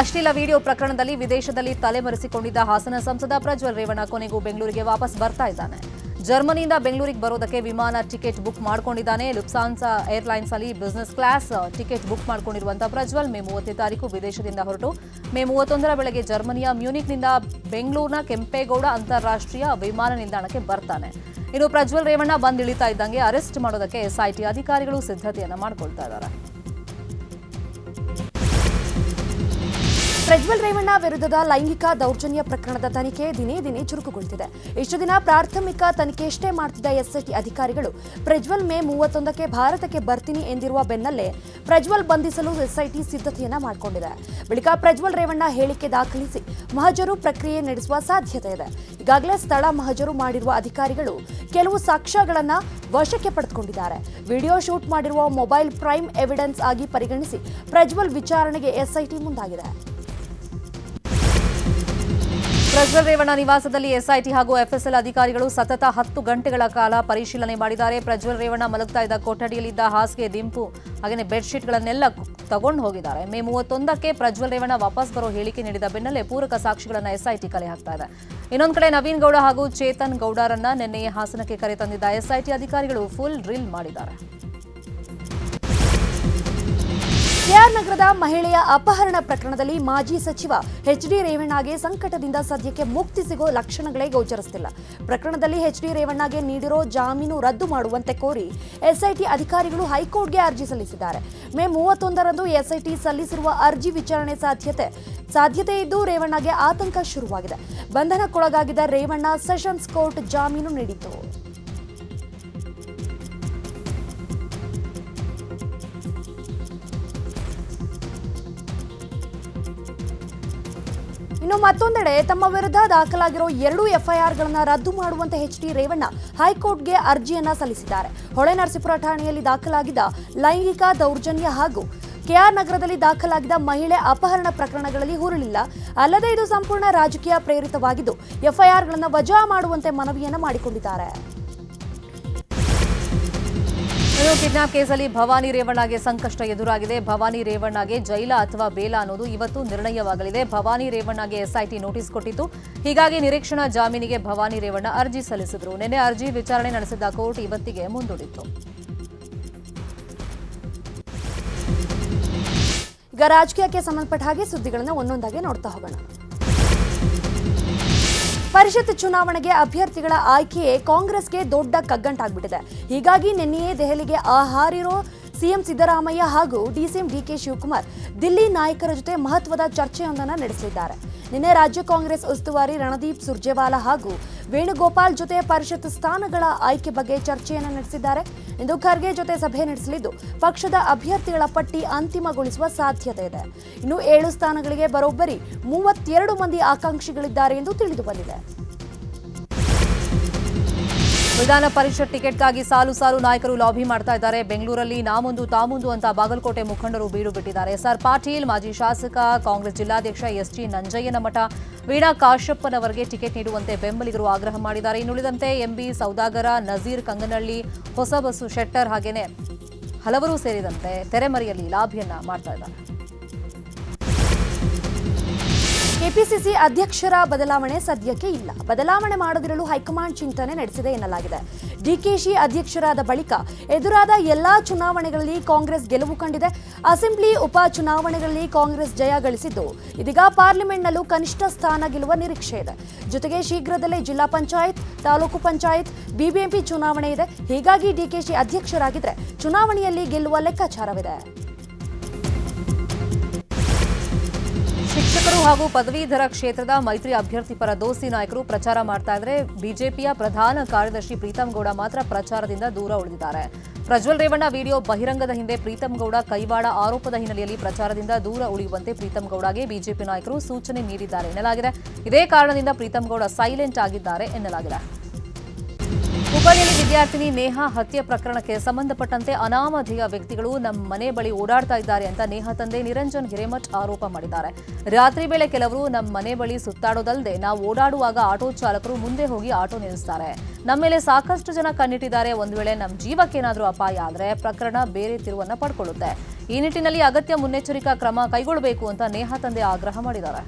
ಅಶ್ಲೀಲ ವಿಡಿಯೋ ಪ್ರಕರಣದಲ್ಲಿ ವಿದೇಶದಲ್ಲಿ ತಲೆಮರೆಸಿಕೊಂಡಿದ್ದ ಹಾಸನ ಸಂಸದ ಪ್ರಜ್ವಲ್ ರೇವಣ್ಣ ಕೊನೆಗೂ ಬೆಂಗಳೂರಿಗೆ ವಾಪಸ್ ಬರ್ತಾ ಇದ್ದಾನೆ. ಜರ್ಮನಿಯಿಂದ ಬೆಂಗಳೂರಿಗೆ ಬರೋದಕ್ಕೆ ವಿಮಾನ ಟಿಕೆಟ್ ಬುಕ್ ಮಾಡ್ಕೊಂಡಿದ್ದಾನೆ. ಲುಪ್ಸಾನ್ಸಾ ಏರ್ಲೈನ್ಸ್ ಅಲ್ಲಿ ಬಿಸಿನೆಸ್ ಕ್ಲಾಸ್ ಟಿಕೆಟ್ ಬುಕ್ ಮಾಡಿಕೊಂಡಿರುವಂತಹ ಪ್ರಜ್ವಲ್ ಮೇ ಮೂವತ್ತನೇ ತಾರೀಕು ವಿದೇಶದಿಂದ ಹೊರಟು. ಮೇ ಮೂವತ್ತೊಂದರ ಬೆಳಗ್ಗೆ ಜರ್ಮನಿಯ ಮ್ಯೂನಿಕ್ನಿಂದ ಬೆಂಗಳೂರಿನ ಕೆಂಪೇಗೌಡ ಅಂತಾರಾಷ್ಟ್ರೀಯ ವಿಮಾನ ನಿಲ್ದಾಣಕ್ಕೆ ಬರ್ತಾನೆ. ಇನ್ನು ಪ್ರಜ್ವಲ್ ರೇವಣ್ಣ ಬಂದ್ ಇಳಿತಾ ಇದ್ದಂಗೆ ಅರೆಸ್ಟ್ ಮಾಡೋದಕ್ಕೆ ಎಸ್ಐಟಿ ಅಧಿಕಾರಿಗಳು ಸಿದ್ಧತೆಯನ್ನು ಮಾಡ್ಕೊಳ್ತಾ ಇದ್ದಾರೆ. ಪ್ರಜ್ವಲ್ ರೇವಣ್ಣ ವಿರುದ್ಧದ ಲೈಂಗಿಕ ದೌರ್ಜನ್ಯ ಪ್ರಕರಣದ ತನಿಖೆ ದಿನೇ ದಿನೇ ಚುರುಕುಗೊಳ್ತಿದೆ. ಇಷ್ಟು ದಿನ ಪ್ರಾಥಮಿಕ ತನಿಖೆಯಷ್ಟೇ ಮಾಡ್ತಿದ್ದ ಎಸ್ಐಟಿ ಅಧಿಕಾರಿಗಳು, ಪ್ರಜ್ವಲ್ ಮೇ ಮೂವತ್ತೊಂದಕ್ಕೆ ಭಾರತಕ್ಕೆ ಬರ್ತೀನಿ ಎಂದಿರುವ ಬೆನ್ನಲ್ಲೇ ಪ್ರಜ್ವಲ್ ಬಂಧಿಸಲು ಎಸ್ಐಟಿ ಸಿದ್ಧತೆಯನ್ನ ಮಾಡಿಕೊಂಡಿದೆ. ಬಳಿಕ ಪ್ರಜ್ವಲ್ ರೇವಣ್ಣ ಹೇಳಿಕೆ ದಾಖಲಿಸಿ ಮಹಜರು ಪ್ರಕ್ರಿಯೆ ನಡೆಸುವ ಸಾಧ್ಯತೆ ಇದೆ. ಈಗಾಗಲೇ ಸ್ಥಳ ಮಹಜರು ಮಾಡಿರುವ ಅಧಿಕಾರಿಗಳು ಕೆಲವು ಸಾಕ್ಷ್ಯಗಳನ್ನ ವಶಕ್ಕೆ ಪಡೆದುಕೊಂಡಿದ್ದಾರೆ. ವಿಡಿಯೋ ಶೂಟ್ ಮಾಡಿರುವ ಮೊಬೈಲ್ ಪ್ರೈಮ್ ಎವಿಡೆನ್ಸ್ ಆಗಿ ಪರಿಗಣಿಸಿ ಪ್ರಜ್ವಲ್ ವಿಚಾರಣೆಗೆ ಎಸ್ಐಟಿ ಮುಂದಾಗಿದೆ. ಪ್ರಜ್ವಲ್ ನಿವಾಸದಲ್ಲಿ ಎಸ್ಐಟಿ ಹಾಗೂ ಎಫ್ಎಸ್ಎಲ್ ಅಧಿಕಾರಿಗಳು ಸತತ ಹತ್ತು ಗಂಟೆಗಳ ಕಾಲ ಪರಿಶೀಲನೆ ಮಾಡಿದ್ದಾರೆ. ಪ್ರಜ್ವಲ್ ರೇವಣ್ಣ ಮಲಗ್ತಾ ಇದ್ದ ಕೊಠಡಿಯಲ್ಲಿದ್ದ ಹಾಸಿಗೆ ದಿಂಪು, ಹಾಗೆಯೇ ಬೆಡ್ಶೀಟ್ಗಳನ್ನೆಲ್ಲ ತಗೊಂಡು ಹೋಗಿದ್ದಾರೆ. ಮೇ ಮೂವತ್ತೊಂದಕ್ಕೆ ಪ್ರಜ್ವಲ್ ರೇವಣ್ಣ ವಾಪಸ್ ಬರೋ ಹೇಳಿಕೆ ನೀಡಿದ ಬೆನ್ನಲ್ಲೇ ಪೂರಕ ಸಾಕ್ಷಿಗಳನ್ನು ಎಸ್ಐಟಿ ಕಲೆ ಹಾಕ್ತಾ ಇದೆ. ಇನ್ನೊಂದು ಕಡೆ ನವೀನ್ ಗೌಡ ಹಾಗೂ ಚೇತನ್ ಗೌಡರನ್ನ ನಿನ್ನೆ ಹಾಸನಕ್ಕೆ ಕರೆ ತಂದಿದ್ದ ಎಸ್ಐಟಿ ಅಧಿಕಾರಿಗಳು ಫುಲ್ ಡ್ರಿಲ್ ಮಾಡಿದ್ದಾರೆ. ಕೆಆರ್ ನಗರದ ಮಹಿಳೆಯ ಅಪಹರಣ ಪ್ರಕರಣದಲ್ಲಿ ಮಾಜಿ ಸಚಿವ ಎಚ್ ಡಿ ರೇವಣ್ಣಗೆ ಸಂಕಟದಿಂದ ಸದ್ಯಕ್ಕೆ ಮುಕ್ತಿ ಸಿಗೋ ಲಕ್ಷಣಗಳೇ ಗೋಚರಿಸುತ್ತಿಲ್ಲ ಪ್ರಕರಣದಲ್ಲಿ ಎಚ್ ಡಿ ರೇವಣ್ಣಗೆ ನೀಡಿರೋ ಜಾಮೀನು ರದ್ದು ಮಾಡುವಂತೆ ಕೋರಿ ಎಸ್ಐಟಿ ಅಧಿಕಾರಿಗಳು ಹೈಕೋರ್ಟ್ಗೆ ಅರ್ಜಿ ಸಲ್ಲಿಸಿದ್ದಾರೆ. ಮೇ ಮೂವತ್ತೊಂದರಂದು ಎಸ್ಐಟಿ ಸಲ್ಲಿಸಿರುವ ಅರ್ಜಿ ವಿಚಾರಣೆ ಸಾಧ್ಯತೆ ಸಾಧ್ಯತೆ ಇದ್ದು ರೇವಣ್ಣಗೆ ಆತಂಕ ಶುರುವಾಗಿದೆ. ಬಂಧನಕ್ಕೊಳಗಾಗಿದ್ದ ರೇವಣ್ಣ ಸೆಷನ್ಸ್ ಕೋರ್ಟ್ ಜಾಮೀನು ನೀಡಿತು ಇನ್ನು ಮತ್ತೊಂದೆಡೆ ತಮ್ಮ ವಿರುದ್ಧ ದಾಖಲಾಗಿರೋ ಎರಡು ಎಫ್ಐಆರ್ಗಳನ್ನು ರದ್ದು ಮಾಡುವಂತೆ ಎಚ್ ಡಿ ರೇವಣ್ಣ ಹೈಕೋರ್ಟ್ಗೆ ಅರ್ಜಿಯನ್ನ ಸಲ್ಲಿಸಿದ್ದಾರೆ. ಹೊಳೆನರಸೀಪುರ ಠಾಣೆಯಲ್ಲಿ ದಾಖಲಾಗಿದ್ದ ಲೈಂಗಿಕ ದೌರ್ಜನ್ಯ ಹಾಗೂ ಕೆಆರ್ ನಗರದಲ್ಲಿ ದಾಖಲಾಗಿದ್ದ ಮಹಿಳೆ ಅಪಹರಣ ಪ್ರಕರಣಗಳಲ್ಲಿ ಹುರುಳಿಲ್ಲ. ಅಲ್ಲದೆ ಇದು ಸಂಪೂರ್ಣ ರಾಜಕೀಯ ಪ್ರೇರಿತವಾಗಿದ್ದು, ಎಫ್ಐಆರ್ಗಳನ್ನು ವಜಾ ಮಾಡುವಂತೆ ಮನವಿಯನ್ನು ಮಾಡಿಕೊಂಡಿದ್ದಾರೆ. ಇನ್ನು ಕಿಡ್ನಾಪ್ ಕೇಸಲ್ಲಿ ಭವಾನಿ ರೇವಣ್ಣಗೆ ಸಂಕಷ್ಟ ಎದುರಾಗಿದೆ. ಭವಾನಿ ರೇವಣ್ಣಗೆ ಜೈಲ ಅಥವಾ ಬೇಲ ಅನ್ನೋದು ಇವತ್ತು ನಿರ್ಣಯವಾಗಲಿದೆ. ಭವಾನಿ ರೇವಣ್ಣಗೆ ಎಸ್ಐಟಿ ನೋಟಿಸ್ ಕೊಟ್ಟಿತ್ತು. ಹೀಗಾಗಿ ನಿರೀಕ್ಷಣಾ ಜಾಮೀನಿಗೆ ಭವಾನಿ ರೇವಣ್ಣ ಅರ್ಜಿ ಸಲ್ಲಿಸಿದ್ರು. ನಿನ್ನೆ ಅರ್ಜಿ ವಿಚಾರಣೆ ನಡೆಸಿದ್ದ ಕೋರ್ಟ್ ಇವತ್ತಿಗೆ ಮುಂದೂಡಿತ್ತು. ಈಗ ರಾಜಕೀಯಕ್ಕೆ ಸಂಬಂಧಪಟ್ಟ ಹಾಗೆ ಸುದ್ದಿಗಳನ್ನು ಒಂದೊಂದಾಗಿ ನೋಡ್ತಾ ಹೋಗೋಣ. ಪರಿಷತ್ ಚುನಾವಣೆಗೆ ಅಭ್ಯರ್ಥಿಗಳ ಆಯ್ಕೆಯೇ ಕಾಂಗ್ರೆಸ್ಗೆ ದೊಡ್ಡ ಕಗ್ಗಂಟಾಗ್ಬಿಟ್ಟಿದೆ. ಹೀಗಾಗಿ ನಿನ್ನೆಯೇ ದೆಹಲಿಗೆ ಆಹಾರಿರೋ ಹಾರಿರೋ ಸಿಎಂ ಸಿದ್ದರಾಮಯ್ಯ ಹಾಗೂ ಡಿಸಿಎಂ ಡಿಕೆ ಶಿವಕುಮಾರ್ ದಿಲ್ಲಿ ನಾಯಕರ ಜೊತೆ ಮಹತ್ವದ ಚರ್ಚೆಯೊಂದನ್ನು ನಡೆಸಲಿದ್ದಾರೆ. ನಿನ್ನೆ ರಾಜ್ಯ ಕಾಂಗ್ರೆಸ್ ಉಸ್ತುವಾರಿ ರಣದೀಪ್ ಸುರ್ಜೇವಾಲಾ ಹಾಗೂ ವೇಣುಗೋಪಾಲ್ ಜೊತೆ ಪರಿಷತ್ ಸ್ಥಾನಗಳ ಆಯ್ಕೆ ಬಗ್ಗೆ ಚರ್ಚೆಯನ್ನು ನಡೆಸಿದ್ದಾರೆ. ಇಂದು ಖರ್ಗೆ ಜೊತೆ ಸಭೆ ನಡೆಸಲಿದ್ದು, ಪಕ್ಷದ ಅಭ್ಯರ್ಥಿಗಳ ಪಟ್ಟಿ ಅಂತಿಮಗೊಳಿಸುವ ಸಾಧ್ಯತೆ ಇದೆ. ಇನ್ನು ಏಳು ಸ್ಥಾನಗಳಿಗೆ ಬರೋಬ್ಬರಿ ಮೂವತ್ತೆರಡು ಮಂದಿ ಆಕಾಂಕ್ಷಿಗಳಿದ್ದಾರೆ ಎಂದು ತಿಳಿದು ಬಂದಿದೆ. ವಿಧಾನ ಪರಿಷತ್ ಟಿಕೆಟ್ಗಾಗಿ ಸಾಲು ಸಾಲು ನಾಯಕರು ಲಾಬಿ ಮಾಡ್ತಾ ಇದ್ದಾರೆ. ಬೆಂಗಳೂರಲ್ಲಿ ನಾಮುಂದು ತಾಮುಂದು ಅಂತ ಬಾಗಲಕೋಟೆ ಮುಖಂಡರು ಬೀಡು ಬಿಟ್ಟಿದ್ದಾರೆ. ಎಸ್ಆರ್ ಪಾಟೀಲ್, ಮಾಜಿ ಶಾಸಕ, ಕಾಂಗ್ರೆಸ್ ಜಿಲ್ಲಾಧ್ಯಕ್ಷ ಎಸ್ಟಿ ನಂಜಯ್ಯನಮಠ ವೀಣಾ ಕಾಶ್ಯಪ್ಪನವರಿಗೆ ಟಿಕೆಟ್ ನೀಡುವಂತೆ ಬೆಂಬಲಿಗರು ಆಗ್ರಹ ಮಾಡಿದ್ದಾರೆ. ಇನ್ನುಳಿದಂತೆ ಎಂಬಿ ಸೌದಾಗರ, ನಜೀರ್ ಕಂಗನಹಳ್ಳಿ ಹೊಸಬಸು ಶೆಟ್ಟರ್ ಹಾಗೇನೆ ಹಲವರು ಸೇರಿದಂತೆ ತೆರೆಮರೆಯಲ್ಲಿ ಲಾಭಿಯನ್ನ ಮಾಡ್ತಾ ಇದ್ದಾರೆ. ಕೆಪಿಸಿಸಿ ಅಧ್ಯಕ್ಷರ ಬದಲಾವಣೆ ಸದ್ಯಕ್ಕೆ ಇಲ್ಲ. ಬದಲಾವಣೆ ಮಾಡದಿರಲು ಹೈಕಮಾಂಡ್ ಚಿಂತನೆ ನಡೆಸಿದೆ ಎನ್ನಲಾಗಿದೆ. ಡಿಕೆಶಿ ಅಧ್ಯಕ್ಷರಾದ ಬಳಿಕ ಎದುರಾದ ಎಲ್ಲಾ ಚುನಾವಣೆಗಳಲ್ಲಿ ಕಾಂಗ್ರೆಸ್ ಗೆಲುವು ಕಂಡಿದೆ. ಅಸೆಂಬ್ಲಿ ಉಪ ಚುನಾವಣೆಗಳಲ್ಲಿ ಕಾಂಗ್ರೆಸ್ ಜಯ ಗಳಿಸಿದ್ದು, ಇದೀಗ ಪಾರ್ಲಿಮೆಂಟ್ನಲ್ಲೂ ಕನಿಷ್ಠ ಸ್ಥಾನ ಗೆಲ್ಲುವ ನಿರೀಕ್ಷೆ ಇದೆ. ಜೊತೆಗೆ ಶೀಘ್ರದಲ್ಲೇ ಜಿಲ್ಲಾ ಪಂಚಾಯತ್, ತಾಲೂಕು ಪಂಚಾಯತ್, ಬಿಬಿಎಂಪಿ ಚುನಾವಣೆ ಇದೆ. ಹೀಗಾಗಿ ಡಿಕೆಶಿ ಅಧ್ಯಕ್ಷರಾಗಿದ್ದರೆ ಚುನಾವಣೆಯಲ್ಲಿ ಗೆಲ್ಲುವ ಲೆಕ್ಕಾಚಾರವಿದೆ. ಶಿಕ್ಷಕರು ಹಾಗೂ ಪದವೀಧರ ಕ್ಷೇತ್ರದ ಮೈತ್ರಿ ಅಭ್ಯರ್ಥಿ ಪರ ದೋಸ್ತಿ ನಾಯಕರು ಪ್ರಚಾರ ಮಾಡ್ತಾ ಇದ್ರೆ ಬಿಜೆಪಿಯ ಪ್ರಧಾನ ಕಾರ್ಯದರ್ಶಿ ಪ್ರೀತಂ ಗೌಡ ಮಾತ್ರ ಪ್ರಚಾರದಿಂದ ದೂರ ಉಳಿದಿದ್ದಾರೆ. ಪ್ರಜ್ವಲ್ ರೇವಣ್ಣ ವಿಡಿಯೋ ಬಹಿರಂಗದ ಹಿಂದೆ ಪ್ರೀತಂ ಗೌಡ ಕೈವಾಡ ಆರೋಪದ ಹಿನ್ನೆಲೆಯಲ್ಲಿ ಪ್ರಚಾರದಿಂದ ದೂರ ಉಳಿಯುವಂತೆ ಪ್ರೀತಂ ಗೌಡಗೆ ಬಿಜೆಪಿ ನಾಯಕರು ಸೂಚನೆ ನೀಡಿದ್ದಾರೆ ಎನ್ನಲಾಗಿದೆ. ಇದೇ ಕಾರಣದಿಂದ ಪ್ರೀತಂ ಗೌಡ ಸೈಲೆಂಟ್ ಆಗಿದ್ದಾರೆ ಎನ್ನಲಾಗಿದೆ. ಹುಬ್ಬಳ್ಳಿಯಲ್ಲಿ ವಿದ್ಯಾರ್ಥಿನಿ ನೇಹಾ ಹತ್ಯೆ ಪ್ರಕರಣಕ್ಕೆ ಸಂಬಂಧಪಟ್ಟಂತೆ ಅನಾಮಧೇಯ ವ್ಯಕ್ತಿಗಳು ನಮ್ಮ ಮನೆ ಬಳಿ ಓಡಾಡ್ತಾ ಇದ್ದಾರೆ ಅಂತ ನೇಹಾ ತಂದೆ ನಿರಂಜನ್ ಹಿರೇಮಠ್ ಆರೋಪ ಮಾಡಿದ್ದಾರೆ. ರಾತ್ರಿ ವೇಳೆ ಕೆಲವರು ನಮ್ಮ ಮನೆ ಬಳಿ ಸುತ್ತಾಡೋದಲ್ಲದೆ ನಾವು ಓಡಾಡುವಾಗ ಆಟೋ ಚಾಲಕರು ಮುಂದೆ ಹೋಗಿ ಆಟೋ ನಿಲ್ಲಿಸ್ತಾರೆ. ನಮ್ಮ ಮೇಲೆ ಸಾಕಷ್ಟು ಜನ ಕಣ್ಣಿಟ್ಟಿದ್ದಾರೆ. ಒಂದು ವೇಳೆ ನಮ್ಮ ಜೀವಕ್ಕೇನಾದರೂ ಅಪಾಯ ಆದರೆ ಪ್ರಕರಣ ಬೇರೆ ತಿರುವನ್ನ ಪಡ್ಕೊಳ್ಳುತ್ತೆ. ಈ ನಿಟ್ಟಿನಲ್ಲಿ ಅಗತ್ಯ ಮುನ್ನೆಚ್ಚರಿಕಾ ಕ್ರಮ ಕೈಗೊಳ್ಳಬೇಕು ಅಂತ ನೇಹಾ ತಂದೆ ಆಗ್ರಹ ಮಾಡಿದ್ದಾರೆ.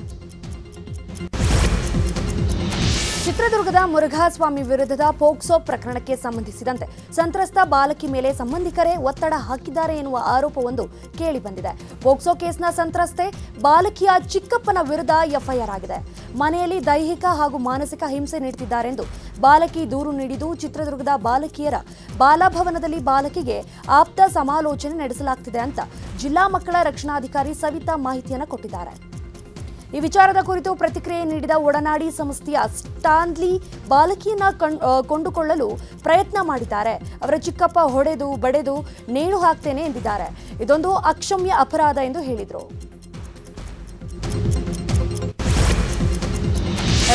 ಚಿತ್ರದುರ್ಗದ ಮುರುಘಾಸ್ವಾಮಿ ವಿರುದ್ಧದ ಪೋಕ್ಸೋ ಪ್ರಕರಣಕ್ಕೆ ಸಂಬಂಧಿಸಿದಂತೆ ಸಂತ್ರಸ್ತ ಬಾಲಕಿ ಮೇಲೆ ಸಂಬಂಧಿಕರೇ ಒತ್ತಡ ಹಾಕಿದ್ದಾರೆ ಎನ್ನುವ ಆರೋಪವೊಂದು ಕೇಳಿಬಂದಿದೆ. ಪೋಕ್ಸೋ ಕೇಸ್ನ ಸಂತ್ರಸ್ತೆ ಬಾಲಕಿಯ ಚಿಕ್ಕಪ್ಪನ ವಿರುದ್ಧ ಎಫ್ಐಆರ್ ಆಗಿದೆ. ಮನೆಯಲ್ಲಿ ದೈಹಿಕ ಹಾಗೂ ಮಾನಸಿಕ ಹಿಂಸೆ ನೀಡುತ್ತಿದ್ದಾರೆಂದು ಬಾಲಕಿ ದೂರು ನೀಡಿದ್ದು ಚಿತ್ರದುರ್ಗದ ಬಾಲಕಿಯರ ಬಾಲಭವನದಲ್ಲಿ ಬಾಲಕಿಗೆ ಆಪ್ತ ಸಮಾಲೋಚನೆ ನಡೆಸಲಾಗ್ತಿದೆ ಅಂತ ಜಿಲ್ಲಾ ಮಕ್ಕಳ ರಕ್ಷಣಾಧಿಕಾರಿ ಸವಿತಾ ಮಾಹಿತಿಯನ್ನು ಕೊಟ್ಟಿದ್ದಾರೆ. ಈ ವಿಚಾರದ ಕುರಿತು ಪ್ರತಿಕ್ರಿಯೆ ನೀಡಿದ ಒಡನಾಡಿ ಸಂಸ್ಥೆಯ ಸ್ಟಾನ್ಲಿ ಬಾಲಕಿಯನ್ನ ಕೊಂಡುಕೊಳ್ಳಲು ಪ್ರಯತ್ನ ಮಾಡಿದ್ದಾರೆ. ಅವರ ಚಿಕ್ಕಪ್ಪ ಹೊಡೆದು, ಬಡೆದು ನೇಣು ಹಾಕ್ತೇನೆ ಎಂದಿದ್ದಾರೆ. ಇದೊಂದು ಅಕ್ಷಮ್ಯ ಅಪರಾಧ ಎಂದು ಹೇಳಿದರು.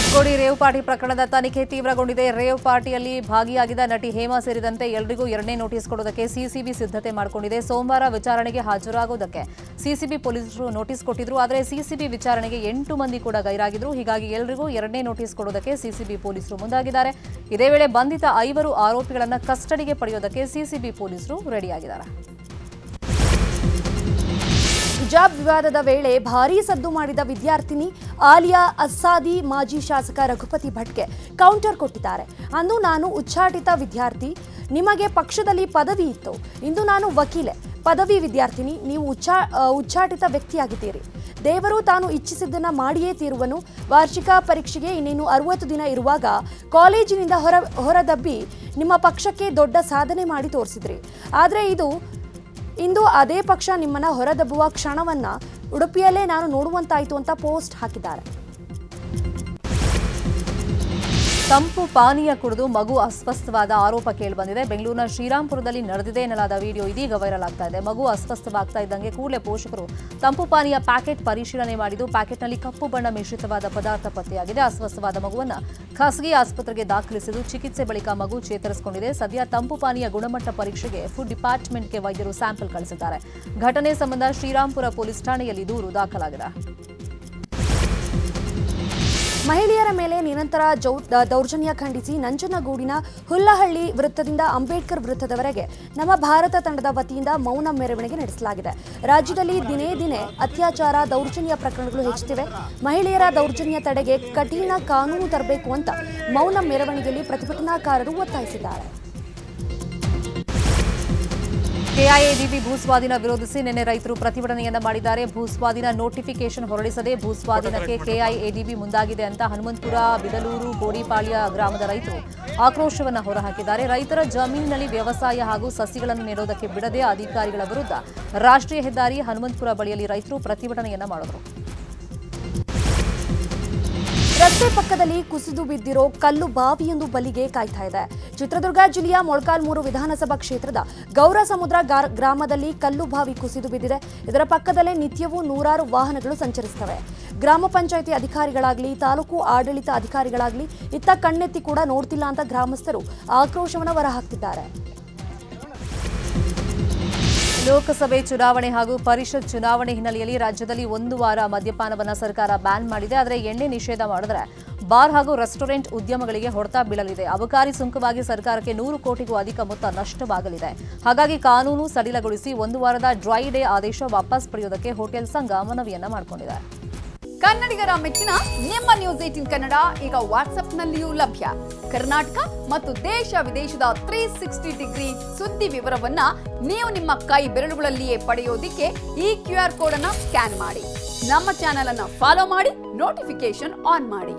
ಹೆಬ್ಗೋಡಿ ರೇವ್ ಪಾರ್ಟಿ ಪ್ರಕರಣದ ತನಿಖೆ ತೀವ್ರಗೊಂಡಿದೆ. ರೇವ್ ಪಾರ್ಟಿಯಲ್ಲಿ ಭಾಗಿಯಾಗಿದ್ದ ನಟಿ ಹೇಮಾ ಸೇರಿದಂತೆ ಎಲ್ಲರಿಗೂ ಎರಡನೇ ನೋಟಿಸ್ ಕೊಡೋದಕ್ಕೆ ಸಿಸಿಬಿ ಸಿದ್ಧತೆ ಮಾಡಿಕೊಂಡಿದೆ. ಸೋಮವಾರ ವಿಚಾರಣೆಗೆ ಹಾಜರಾಗುವುದಕ್ಕೆ ಸಿಸಿಬಿ ಪೊಲೀಸರು ನೋಟಿಸ್ ಕೊಟ್ಟಿದ್ರು, ಆದರೆ ಸಿಸಿಬಿ ವಿಚಾರಣೆಗೆ ಎಂಟು ಮಂದಿ ಕೂಡ ಗೈರಾಗಿದ್ರು. ಹೀಗಾಗಿ ಎಲ್ಲರಿಗೂ ಎರಡನೇ ನೋಟಿಸ್ ಕೊಡೋದಕ್ಕೆ ಸಿಸಿಬಿ ಪೊಲೀಸರು ಮುಂದಾಗಿದ್ದಾರೆ. ಇದೇ ವೇಳೆ ಬಂಧಿತ ಐವರು ಆರೋಪಿಗಳನ್ನು ಕಸ್ಟಡಿಗೆ ಪಡೆಯೋದಕ್ಕೆ ಸಿಸಿಬಿ ಪೊಲೀಸರು ರೆಡಿಯಾಗಿದ್ದಾರೆ. ಹಿಜಾಬ್ ವಿವಾದದ ವೇಳೆ ಭಾರೀ ಸದ್ದು ಮಾಡಿದ ವಿದ್ಯಾರ್ಥಿನಿ ಆಲಿಯಾ ಅಸ್ಸಾದಿ ಮಾಜಿ ಶಾಸಕ ರಘುಪತಿ ಭಟ್ಗೆ ಕೌಂಟರ್ ಕೊಟ್ಟಿದ್ದಾರೆ. ಅಂದು ನಾನು ಉಚ್ಚಾಟಿತ ವಿದ್ಯಾರ್ಥಿ, ನಿಮಗೆ ಪಕ್ಷದಲ್ಲಿ ಪದವಿ ಇತ್ತು. ಇಂದು ನಾನು ವಕೀಲೆ. ಪದವಿ ವಿದ್ಯಾರ್ಥಿನಿ, ನೀವು ಉಚ್ಚಾ, ಉಚ್ಚಾಟಿತ ವ್ಯಕ್ತಿಯಾಗಿದ್ದೀರಿ. ದೇವರು ತಾನು ಇಚ್ಛಿಸಿದ್ದನ್ನ ಮಾಡಿಯೇ ತೀರುವನು. ವಾರ್ಷಿಕ ಪರೀಕ್ಷೆಗೆ ಇನ್ನೇನು ಅರವತ್ತು ದಿನ ಇರುವಾಗ ಕಾಲೇಜಿನಿಂದ ಹೊರ, ಹೊರದಬ್ಬಿ ನಿಮ್ಮ ಪಕ್ಷಕ್ಕೆ ದೊಡ್ಡ ಸಾಧನೆ ಮಾಡಿ ತೋರಿಸಿದ್ರಿ. ಆದರೆ ಇದು ಇಂದು ಅದೇ ಪಕ್ಷ ನಿಮ್ಮನ್ನ ಹೊರದಬ್ಬುವ ಕ್ಷಣವನ್ನ ಉಡುಪಿಯಲ್ಲೇ ನಾನು ನೋಡುವಂತಾಯಿತು ಅಂತ ಪೋಸ್ಟ್ ಹಾಕಿದ್ದಾರೆ. ತಂಪು ಪಾನೀಯ ಕುಡಿದು ಮಗು ಅಸ್ವಸ್ಥವಾದ ಆರೋಪ ಕೇಳಿಬಂದಿದೆ. ಬೆಂಗಳೂರಿನ ಶ್ರೀರಾಮ್ಪುರದಲ್ಲಿ ನಡೆದಿದೆ ಎನ್ನಲಾದ ವಿಡಿಯೋ ಇದೀಗ ವೈರಲ್ ಆಗ್ತಾ ಇದೆ. ಮಗು ಅಸ್ವಸ್ಥವಾಗ್ತಾ ಇದ್ದಂಗೆ ಕೂಡಲೇ ಪೋಷಕರು ತಂಪು ಪಾನೀಯ ಪ್ಯಾಕೆಟ್ ಪರಿಶೀಲನೆ ಮಾಡಿದ್ದು, ಪ್ಯಾಕೆಟ್ನಲ್ಲಿ ಕಪ್ಪು ಬಣ್ಣ ಮಿಶ್ರಿತವಾದ ಪದಾರ್ಥ ಪತ್ತೆಯಾಗಿದೆ. ಅಸ್ವಸ್ಥವಾದ ಮಗುವನ್ನು ಖಾಸಗಿ ಆಸ್ಪತ್ರೆಗೆ ದಾಖಲಿಸಿದ್ದು, ಚಿಕಿತ್ಸೆ ಬಳಿಕ ಮಗು ಚೇತರಿಸಿಕೊಂಡಿದೆ. ಸದ್ಯ ತಂಪು ಪಾನೀಯ ಗುಣಮಟ್ಟ ಪರೀಕ್ಷೆಗೆ ಫುಡ್ ಡಿಪಾರ್ಟ್ಮೆಂಟ್ಗೆ ವೈದ್ಯರು ಸ್ಯಾಂಪಲ್ ಕಳಿಸಿದ್ದಾರೆ. ಘಟನೆ ಸಂಬಂಧ ಶ್ರೀರಾಮ್ಪುರ ಪೊಲೀಸ್ ಠಾಣೆಯಲ್ಲಿ ದೂರು ದಾಖಲಾಗಿದೆ. ಮಹಿಳೆಯರ ಮೇಲೆ ನಿರಂತರ ದೌರ್ಜನ್ಯ ಖಂಡಿಸಿ ನಂಜನಗೂಡಿನ ಹುಲ್ಲಹಳ್ಳಿ ವೃತ್ತದಿಂದ ಅಂಬೇಡ್ಕರ್ ವೃತ್ತದವರೆಗೆ ನಮ್ಮ ಭಾರತ ತಂಡದ ವತಿಯಿಂದ ಮೌನ ಮೆರವಣಿಗೆ ನಡೆಸಲಾಗಿದೆ. ರಾಜ್ಯದಲ್ಲಿ ದಿನೇ ದಿನೇ ಅತ್ಯಾಚಾರ, ದೌರ್ಜನ್ಯ ಪ್ರಕರಣಗಳು ಹೆಚ್ಚುತ್ತಿವೆ. ಮಹಿಳೆಯರ ದೌರ್ಜನ್ಯ ತಡೆಗೆ ಕಠಿಣ ಕಾನೂನು ತರಬೇಕು ಅಂತ ಮೌನ ಮೆರವಣಿಗೆಯಲ್ಲಿ ಪ್ರತಿಭಟನಾಕಾರರು ಒತ್ತಾಯಿಸಿದ್ದಾರೆ. ಕೆಐಎಡಿಬಿ ಭೂಸ್ವಾಧೀನ ವಿರೋಧಿಸಿ ನಿನ್ನೆ ರೈತರು ಪ್ರತಿಭಟನೆಯನ್ನ ಮಾಡಿದ್ದಾರೆ. ಭೂಸ್ವಾಧೀನ ನೋಟಿಫಿಕೇಶನ್ ಹೊರಡಿಸದೆ ಭೂಸ್ವಾಧೀನಕ್ಕೆ ಕೆಐಎಡಿಬಿ ಮುಂದಾಗಿದೆ ಅಂತ ಹನುಮಂತಪುರ, ಬಿದಲೂರು, ಗೋಡಿಪಾಳ್ಯ ಗ್ರಾಮದ ರೈತರು ಆಕ್ರೋಶವನ್ನು ಹೊರಹಾಕಿದ್ದಾರೆ. ರೈತರ ಜಮೀನಿನಲ್ಲಿ ವ್ಯವಸಾಯ ಹಾಗೂ ಸಸಿಗಳನ್ನು ನೆಡೋದಕ್ಕೆ ಬಿಡದೆ ಅಧಿಕಾರಿಗಳ ವಿರುದ್ಧ ರಾಷ್ಟ್ರೀಯ ಹೆದ್ದಾರಿ ಹನುಮಂತಪುರ ಬಳಿಯಲ್ಲಿ ರೈತರು ಪ್ರತಿಭಟನೆಯನ್ನ ಮಾಡಿದರು. ರಸ್ತೆ ಪಕ್ಕದಲ್ಲಿ ಕುಸಿದು ಬಿದ್ದಿರೋ ಕಲ್ಲು ಬಾವಿಯೊಂದು ಬಲಿಗೆ ಕಾಯ್ತಾ ಇದೆ. ಚಿತ್ರದುರ್ಗ ಜಿಲ್ಲೆಯ ಮೊಳಕಾಲ್ಮೂರು ವಿಧಾನಸಭಾ ಕ್ಷೇತ್ರದ ಗೌರ ಸಮುದ್ರ ಗ್ರಾಮದಲ್ಲಿ ಕಲ್ಲು ಬಾವಿ ಕುಸಿದು ಬಿದ್ದಿದೆ. ಇದರ ಪಕ್ಕದಲ್ಲೇ ನಿತ್ಯವೂ ನೂರಾರು ವಾಹನಗಳು ಸಂಚರಿಸುತ್ತವೆ. ಗ್ರಾಮ ಪಂಚಾಯಿತಿ ಅಧಿಕಾರಿಗಳಾಗಲಿ, ತಾಲೂಕು ಆಡಳಿತ ಅಧಿಕಾರಿಗಳಾಗಲಿ ಇತ್ತ ಕಣ್ಣೆತ್ತಿ ಕೂಡ ನೋಡ್ತಿಲ್ಲ ಅಂತ ಗ್ರಾಮಸ್ಥರು ಆಕ್ರೋಶವನ್ನು ಹೊರಹಾಕ್ತಿದ್ದಾರೆ. ಲೋಕಸಭೆ ಚುನಾವಣೆ ಹಾಗೂ ಪರಿಷತ್ ಚುನಾವಣೆ ಹಿನ್ನೆಲೆಯಲ್ಲಿ ರಾಜ್ಯದಲ್ಲಿ ಒಂದು ವಾರ ಮದ್ಯಪಾನವನ್ನು ಸರ್ಕಾರ ಬ್ಯಾನ್ ಮಾಡಿದೆ. ಆದರೆ ಎಣ್ಣೆ ನಿಷೇಧ ಮಾಡಿದ್ರೆ ಬಾರ್ ಹಾಗೂ ರೆಸ್ಟೋರೆಂಟ್ ಉದ್ಯಮಗಳಿಗೆ ಹೊಡೆತ ಬೀಳಲಿದೆ. ಅಬಕಾರಿ ಸುಂಕವಾಗಿ ಸರ್ಕಾರಕ್ಕೆ ನೂರು ಕೋಟಿಗೂ ಅಧಿಕ ಮೊತ್ತ ನಷ್ಟವಾಗಲಿದೆ. ಹಾಗಾಗಿ ಕಾನೂನು ಸಡಿಲಗೊಳಿಸಿ ಒಂದು ವಾರದ ಡ್ರೈ ಡೇ ಆದೇಶ ವಾಪಸ್ ಪಡೆಯುವುದಕ್ಕೆ ಹೋಟೆಲ್ ಸಂಘ ಮನವಿಯನ್ನ ಮಾಡಿಕೊಂಡಿದೆ. ಕನ್ನಡಿಗರ ಮೆಚ್ಚಿನ ನಿಮ್ಮ ನ್ಯೂಸ್ ಏಟಿನ್ ಕನ್ನಡ ಈಗ ವಾಟ್ಸ್ಆಪ್ನಲ್ಲಿಯೂ ಲಭ್ಯ. ಕರ್ನಾಟಕ ಮತ್ತು ದೇಶ ವಿದೇಶದ ತ್ರೀ ಸಿಕ್ಸ್ಟಿ ಡಿಗ್ರಿ ಸುದ್ದಿ ವಿವರವನ್ನ ನೀವು ನಿಮ್ಮ ಕೈ ಬೆರಳುಗಳಲ್ಲಿಯೇ ಪಡೆಯೋದಿಕ್ಕೆ ಈ ಕ್ಯೂ ಆರ್ ಕೋಡ್ ಅನ್ನ ಸ್ಕ್ಯಾನ್ ಮಾಡಿ. ನಮ್ಮ ಚಾನೆಲ್ ಅನ್ನು ಫಾಲೋ ಮಾಡಿ ನೋಟಿಫಿಕೇಶನ್ ಆನ್ ಮಾಡಿ.